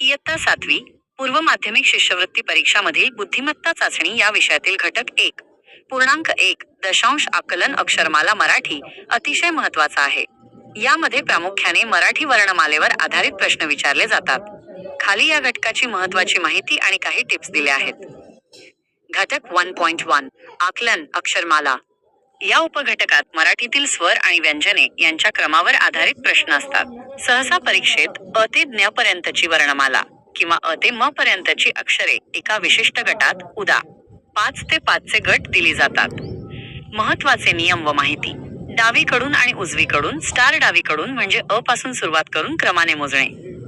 इयत्ता सातवी पूर्व माध्यमिक शिष्यवृत्ती परीक्षामधील बुद्धिमत्ता चाचणी या विषयातील घटक एक. पूर्णांक एक दशांश आकलन अक्षरमाला मराठी अतिशय महत्त्वाचा आहे. यामध्ये प्रामुख्याने मराठी वर्णमालेवर आधारित प्रश्न विचारले जातात. खाली या घटकाची महत्वाची माहिती आणि काही टिप्स दिल्या आहेत. घटक वन पॉइंट वन आकलन अक्षरमाला. या उपघटकात मराठीतील स्वर आणि व्यंजने यांच्या क्रमावर आधारित प्रश्न असतात. सहसा परीक्षेत अ ते ज्ञ पर्यंतची वर्णमाला किंवा अ ते म पर्यंतची अक्षरे एका विशिष्ट गटात उदा. पाच ते पाचचे गट दिली जातात. महत्त्वाचे नियम व माहिती. डावीकडून आणि उजवीकडून स्टार डावीकडून म्हणजे अ पासून सुरुवात करून क्रमाने मोजणे.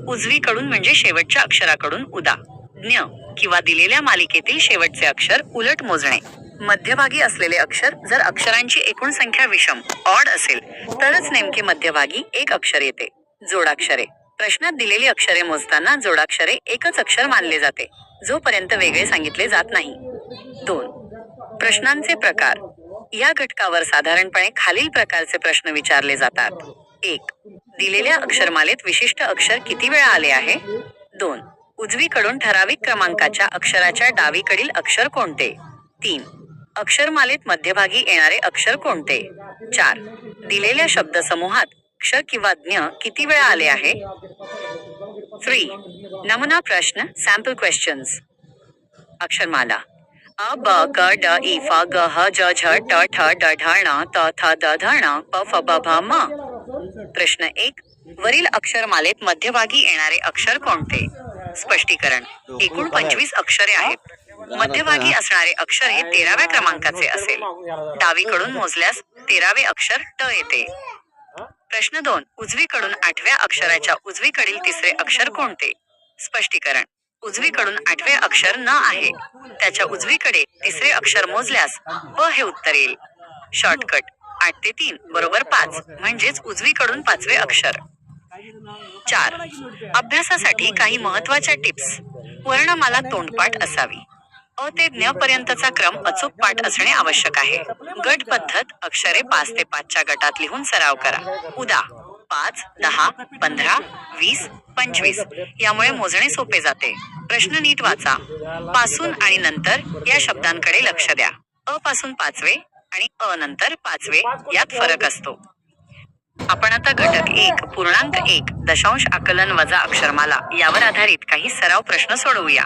उजवीकडून म्हणजे शेवटच्या अक्षराकडून उदा. ज्ञ किंवा दिलेल्या मालिकेतील शेवटचे अक्षर उलट मोजणे. मध्यभागी असलेले अक्षर जर अक्षरांची एकूण संख्या विषम ऑड असेल तरच नेमके मध्यभागी एक अक्षर येते जोडाक्षरे. प्रश्नात दिलेली अक्षरे मोजताना जोडाक्षरे एकच अक्षर मानले जाते जोपर्यंत वेगळे सांगितले जात नाही. दोन. प्रश्नांचे प्रकार. या घटकावर साधारणपणे खालील प्रकारचे प्रश्न विचारले जातात. एक. दिलेल्या अक्षरमालेत विशिष्ट अक्षर किती वेळा आले आहे? दोन. उजवीकडून ठराविक क्रमांकाच्या अक्षराच्या डावीकडील अक्षर कोणते? तीन. अक्षरमालेत मध्यभागी येणारे अक्षर कोणते? चार. दिलेल्या शब्दसमूहात अक्षर किंवा ज्ञ किती वेळा आले आहे? थ्री नमुना प्रश्न सॅम्पल क्वेश्चन्स अक्षरमाला. अ ब क ड इ फ ग ह ज झ ट ठ ड ढ ण त थ द ध ण प फ ब भ म. प्रश्न एक. वरील अक्षरमालेत मध्यभागी येणारे अक्षर कोणते? स्पष्टीकरण. एकूण पंचवीस अक्षरे आहेत. मध्यभागी असणारे अक्षर हे तेराव्या क्रमांकाचे असेल. डावीकडून मोजल्यास तेरावे अक्षर ट येते. प्रश्न दोन उजवीकडून आठव्या अक्षराच्या उजवीकडील तिसरे अक्षर कोणते? स्पष्टीकरण उजवीकडून आठवे अक्षर न आहे. त्याच्या उजवीकडे तिसरे अक्षर मोजल्यास प हे उत्तर येईल. शॉर्टकट आठ ते तीन बरोबर पाच म्हणजेच उजवीकडून पाचवे अक्षर. चार अभ्यासासाठी काही महत्त्वाच्या टिप्स. वर्णमाला तोंडपाठ असावी. अ ते ज्ञ पर्यंतचा क्रम अचूक पाठ असणे आवश्यक आहे. गट पद्धत अक्षरे पाच ते पाचच्या गटात लिहून सराव करा. उदा पाच दहा पंधरा वीस पंचवीस. यामुळे मोजणे सोपे जाते. प्रश्न नीट वाचा. पासून आणि नंतर या शब्दांकडे लक्ष द्या. अ पासून पाचवे आणि अ नंतर पाचवे यात फरक असतो. आपण आता घटक एक पूर्णांक एक दशांश आकलन वजा अक्षरमाला यावर आधारित काही सराव प्रश्न सोडवूया.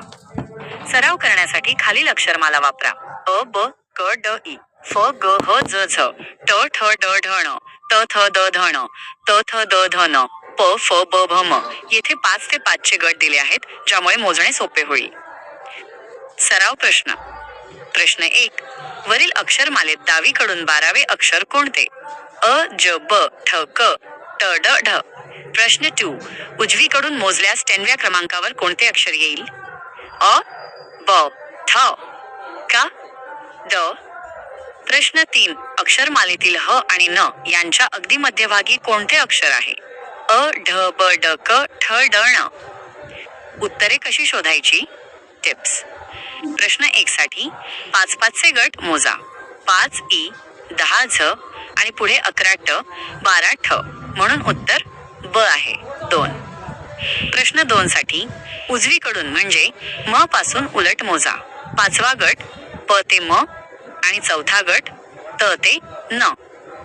सराव करण्यासाठी खालील अक्षरमाला वापरा. अ ब क ड इ. फ ग ह ज झ. ट ठ ड ढ ण. त थ द ध ण. त थ द ध न. प फ ब भ म. येथे पाच ते पाचचे गट दिले आहेत ज्यामुळे मोजणे सोपे होईल. सराव प्रश्न. प्रश्न एक. वरील अक्षरमालेत डावीकडून बारावे अक्षर कोणते? अ ज ब ठ क ट ड ढ. प्रश्न टू उजवीकडून मोजल्यास टेनव्या क्रमांकावर कोणते अक्षर येईल? अ ब थ का? द. प्रश्न तीन. अक्षरमालेतील ह आणि न यांच्या अगदी मध्यभागी कोणते अक्षर आहे? अ ढ ब ड क ठ ड ण. उत्तरे कशी शोधायची? टिप्स. प्रश्न एक साठी पाच पाचचे गट मोजा. पाच ई दहा झ आणि पुढे अकरा ट बारा ठ म्हणून उत्तर ब आहे. दोन. दोन साठी उजवीकडून म्हणजे म पासून उलट मोजा. पाचवा गट प ते म आणि चौथा गट त ते न.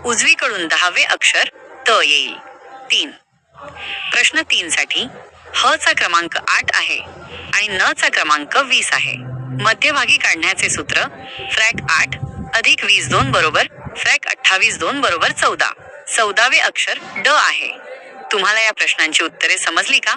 उजवीकडून दहावे अक्षर त येईल. तीन. प्रश्न तीन साठी ह चा क्रमांक आठ आहे आणि न चा क्रमांक वीस आहे. मध्यभागी काढण्याचे सूत्र फ्रॅक आठ अधिक वीस दोन बरोबर फ्रॅक अठ्ठावीस दोन बरोबर चौदा. चौदावे अक्षर ड आहे. तुम्हाला या प्रश्नांची उत्तरे समजली का?